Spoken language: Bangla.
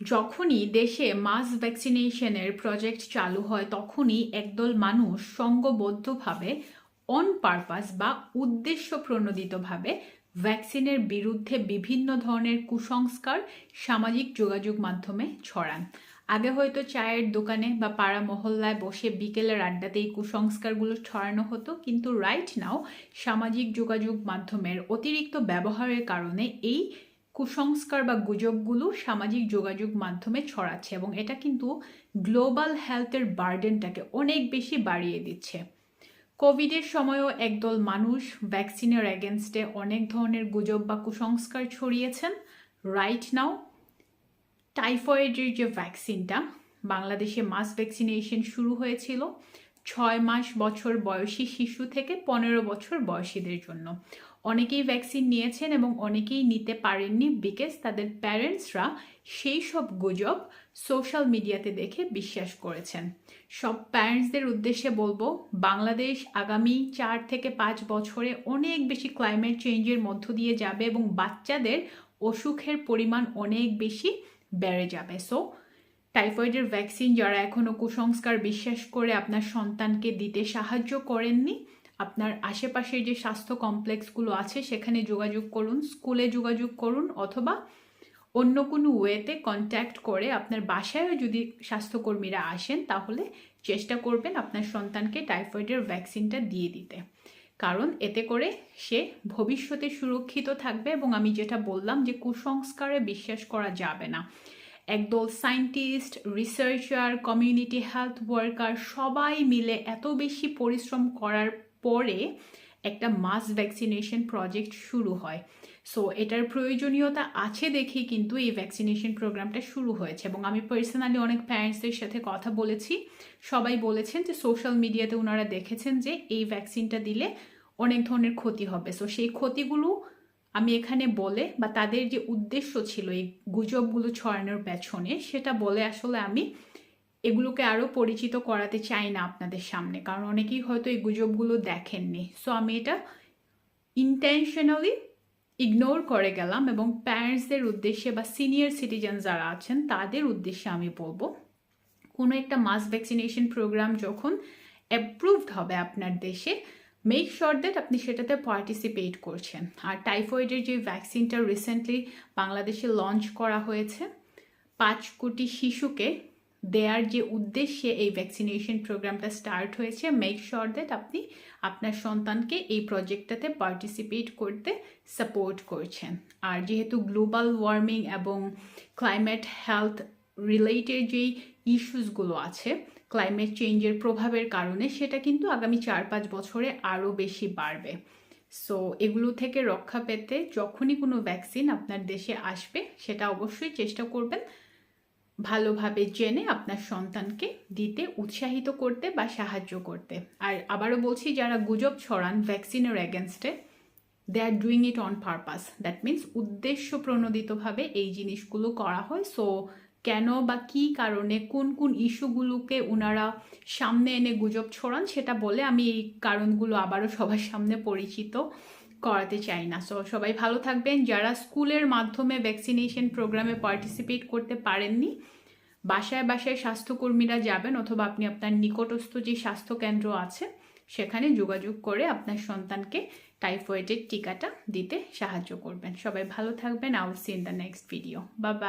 যখনই দেশে মাস ভ্যাকসিনেশনের প্রজেক্ট চালু হয়, তখনই একদল মানুষ সঙ্গবদ্ধভাবে অন পারপাস বা উদ্দেশ্য প্রণোদিতভাবে ভ্যাকসিনের বিরুদ্ধে বিভিন্ন ধরনের কুসংস্কার, সামাজিক যোগাযোগ মাধ্যমে ছড়ান। আগে হয়তো চায়ের দোকানে বা পাড়া মহল্লায় বসে বিকেলের আড্ডাতে এই কুসংস্কারগুলো ছড়ানো হতো, কিন্তু রাইট নাও সামাজিক যোগাযোগ মাধ্যমের অতিরিক্ত ব্যবহারের কারণে এই কুসংস্কার বা গুজবগুলো সামাজিক যোগাযোগ মাধ্যমে ছড়াচ্ছে এবং এটা কিন্তু গ্লোবাল হেলথের বার্ডেনটাকে অনেক বেশি বাড়িয়ে দিচ্ছে। কোভিডের সময়ও একদল মানুষ ভ্যাকসিনের এগেনস্টে অনেক ধরনের গুজব বা কুসংস্কার ছড়িয়েছেন। রাইট নাও টাইফয়েডের যে ভ্যাকসিনটা বাংলাদেশে মাস ভ্যাকসিনেশন শুরু হয়েছিল। ছয় মাস বছর বয়সী শিশু থেকে পনেরো বছর বয়সীদের জন্য। অনেকেই ভ্যাকসিন নিয়েছেন এবং অনেকেই নিতে পারেননি বিকজ তাদের প্যারেন্টসরা সেই সব গুজব সোশ্যাল মিডিয়াতে দেখে বিশ্বাস করেছেন। সব প্যারেন্টসদের উদ্দেশ্যে বলব, বাংলাদেশ আগামী চার থেকে পাঁচ বছরে অনেক বেশি ক্লাইমেট চেঞ্জের মধ্য দিয়ে যাবে এবং বাচ্চাদের অসুখের পরিমাণ অনেক বেশি বেড়ে যাবে। সো টাইফয়েডের ভ্যাকসিন যারা এখনও কুসংস্কার বিশ্বাস করে আপনার সন্তানকে দিতে সাহায্য করেননি, আপনার আশেপাশের যে স্বাস্থ্য কমপ্লেক্সগুলো আছে সেখানে যোগাযোগ করুন, স্কুলে যোগাযোগ করুন অথবা অন্য কোনো ওয়েতে কন্ট্যাক্ট করে আপনার বাসায়ও যদি স্বাস্থ্যকর্মীরা আসেন তাহলে চেষ্টা করবেন আপনার সন্তানকে টাইফয়েডের ভ্যাকসিনটা দিয়ে দিতে। কারণ এতে করে সে ভবিষ্যতে সুরক্ষিত থাকবে এবং আমি যেটা বললাম যে কুসংস্কারে বিশ্বাস করা যাবে না। একদল scientist researcher community health worker সবাই মিলে এত বেশি পরিশ্রম করার পরে একটা মাস ভ্যাকসিনেশন প্রজেক্ট শুরু হয়। সো এটার প্রয়োজনীয়তা আছে দেখেই কিন্তু এই ভ্যাকসিনেশন প্রোগ্রামটা শুরু হয়েছে এবং আমি পার্সোনালি অনেক প্যারেন্টসদের সাথে কথা বলেছি। সবাই বলেছেন যে সোশ্যাল মিডিয়াতে ওনারা দেখেছেন যে এই ভ্যাকসিনটা দিলে অনেক ধরনের ক্ষতি হবে। সো সেই ক্ষতিগুলো আমি এখানে বলে বা তাদের যে উদ্দেশ্য ছিল এই গুজবগুলো ছড়ানোর পেছনে, সেটা বলে আসলে আমি এগুলোকে আরও পরিচিত করাতে চাই না আপনাদের সামনে। কারণ অনেকেই হয়তো এই গুজবগুলো দেখেননি। সো আমি এটা ইন্টেনশনালি ইগনোর করে গেলাম এবং প্যারেন্টসদের উদ্দেশ্যে বা সিনিয়র সিটিজেন যারা আছেন, তাদের উদ্দেশ্যে আমি বলব, কোনো একটা মাস ভ্যাকসিনেশন প্রোগ্রাম যখন অ্যাপ্রুভড হবে আপনার দেশে মেক শিওর দ্যাট আপনি সেটাতে পার্টিসিপেট করছেন। আর টাইফয়েডের যে ভ্যাকসিনটা রিসেন্টলি বাংলাদেশে লঞ্চ করা হয়েছে, পাঁচ কোটি শিশুকে দেয়ার যে উদ্দেশ্যে এই ভ্যাকসিনেশন প্রোগ্রামটা স্টার্ট হয়েছে মেক শিওর দ্যাট আপনি আপনার সন্তানকে এই প্রজেক্টটাতে পার্টিসিপেট করতে সাপোর্ট করছেন। আর যেহেতু গ্লোবাল ওয়ার্মিং এবং ক্লাইমেট হেলথ রিলেটেড যেই ইস্যুসগুলো আছে ক্লাইমেট চেঞ্জের প্রভাবের কারণে সেটা কিন্তু আগামী চার পাঁচ বছরে আরও বেশি বাড়বে। সো এগুলো থেকে রক্ষা পেতে যখনই কোনো ভ্যাকসিন আপনার দেশে আসবে, সেটা অবশ্যই চেষ্টা করবেন ভালোভাবে জেনে আপনার সন্তানকে দিতে, উৎসাহিত করতে বা সাহায্য করতে। আর আবারও বলছি, যারা গুজব ছড়ান ভ্যাকসিনের এগেনস্টে they are doing it on purpose that means উদ্দেশ্য প্রণোদিতভাবে এই জিনিসগুলো করা হয়। সো কেন বা কি কারণে কোন কোন ইস্যুগুলোকে ওনারা সামনে এনে গুজব ছড়ান সেটা বলে আমি এই কারণগুলো আবারও সবার সামনে পরিচিত করাতে চাই না। সো সবাই ভালো থাকবেন। যারা স্কুলের মাধ্যমে ভ্যাকসিনেশন প্রোগ্রামে পার্টিসিপেট করতে পারেননি, বাসায় বাসায় স্বাস্থ্যকর্মীরা যাবেন অথবা আপনি আপনার নিকটস্থ যে স্বাস্থ্যকেন্দ্র আছে, সেখানে যোগাযোগ করে আপনার সন্তানকে টাইফয়েডের টিকাটা দিতে সাহায্য করবেন। সবাই ভালো থাকবেন। Out see in the next video বা